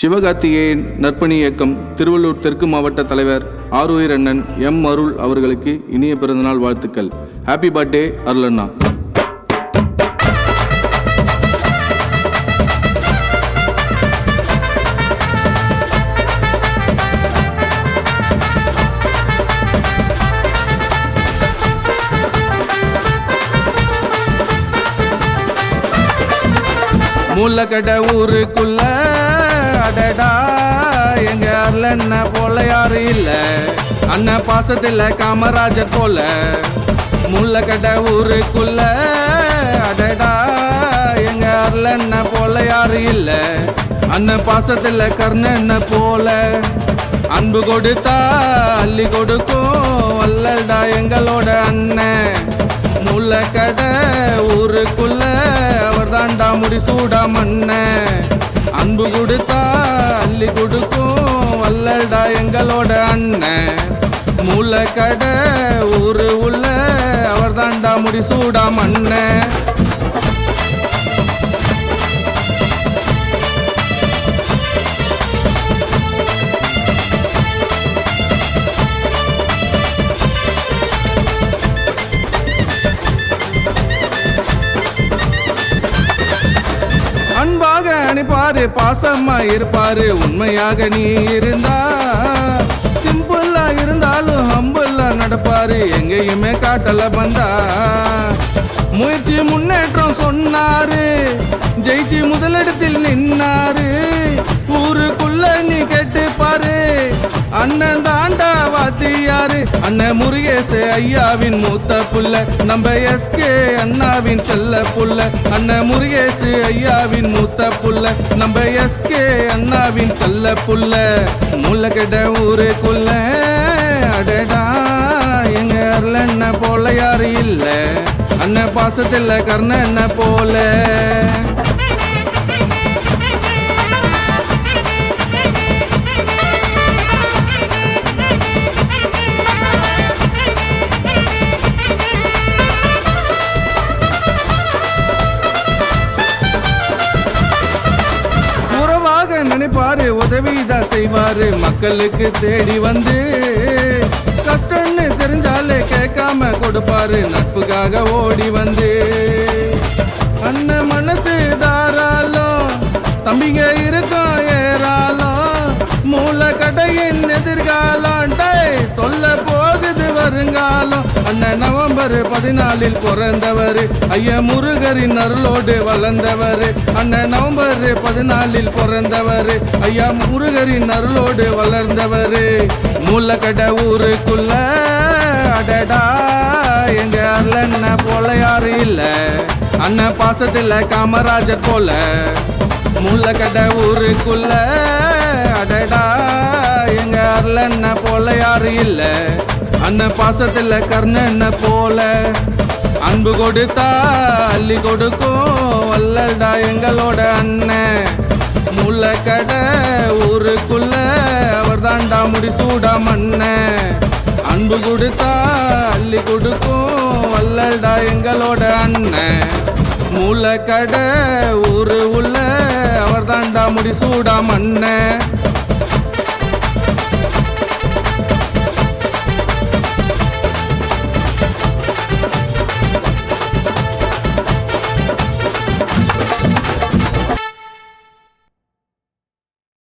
சிவகார்த்திகேயன் நற்பணி இயக்கம் திருவள்ளூர் தெற்கு மாவட்ட தலைவர் ஆரூர் அண்ணன் எம் அருள் அவர்களுக்கு இனிய பிறந்தநாள் வாழ்த்துக்கள். Happy birthday அருளண்ணா. மூலக்கடை ஊருக்குள்ள அடடா எங்க அருளண்ண போல யாரும் இல்ல. அண்ணன் பாசத்தில் காமராஜர் போல. மூலக்கடை ஊருக்குள்ள அடடா எங்க அருளண்ண போல யாரும் இல்ல. அண்ணன் பாசத்தில் கர்ணண்ண போல. அன்பு கொடுத்தா அள்ளி கொடுக்கும் வல்லடா எங்களோட அண்ணன் முள்ளக்கடை ஊருக்குள்ள அவர் தாண்டா முடிசூடா மண்ண. அன்பு கொடுத்தா அள்ளி கொடுக்கும் வல்லடா எங்களோட அண்ணன். முள்ளக்கடை ஊரு உள்ள அவர் தாண்டா முடிசூடா மண்ண. இருப்பாரு பாசமா இருப்பாரு. உண்மையாக நீ இருந்தா சிம்பிளா இருந்தாலும் ஹம்பிளா நடப்பாரு. எங்கேயுமே காட்டல பந்தா முயற்சி முன்னேற்றம் சொன்னாரு. ஜெயிச்சு முதலிடத்தில் நின்னாரு. அண்ண அண்ணன் முருகேசு ஐயாவின் மூத்த புள்ள. நம்ம எஸ்கே அண்ணாவின் செல்ல புள்ள. அண்ணன் முருகேசு ஐயாவின் மூத்த புள்ள. நம்ம எஸ்கே அண்ணாவின் செல்ல புள்ள. முள்ளக்கட ஊருக்குள்ள. அடடா எங்க அருளண்ண போல யாரும் இல்ல. அண்ணன் கர்ண என்ன போல. நினைப்பாரு உதவிதான் செய்வாரு. மக்களுக்கு தேடி வந்து கஷ்டம்னு தெரிஞ்சாலே கேட்காம கொடுப்பாரு. நட்புக்காக ஓடி வந்து வருங்காலம் அண்ணன் நவம்பர் பதினாலில் பிறந்தவர். ஐயா முருகரின் அருளோடு வளர்ந்தவர். அண்ணன் நவம்பர் பதினாலில் பிறந்தவர். ஐயா முருகரின் அருளோடு வளர்ந்தவர். மூலக்கடை ஊருக்குள்ள அடடா எங்க அருளண்ண போல யாரும் இல்ல. அண்ணன் பாசத்தில் காமராஜர் போல. முள்ளக்கடை ஊருக்குள்ள அடடா எங்க அருளண்ண போல யாரும் இல்லை. அண்ணன் பாசத்தில் கர்ணண்ண போல. அன்பு கொடுத்தா அள்ளி கொடுக்கும் வல்லடா எங்களோட அண்ணன். முள்ளக்கடை ஊருக்குள்ள அவர் தாண்டா முடிசூடா மண்ண அன்பு கொடுத்தா அள்ளி கொடுக்கும் வல்லடா எங்களோட அண்ணன். மூலக்கடை ஊரு உள்ள அவர் தாண்டா முடிசூடா மண்ண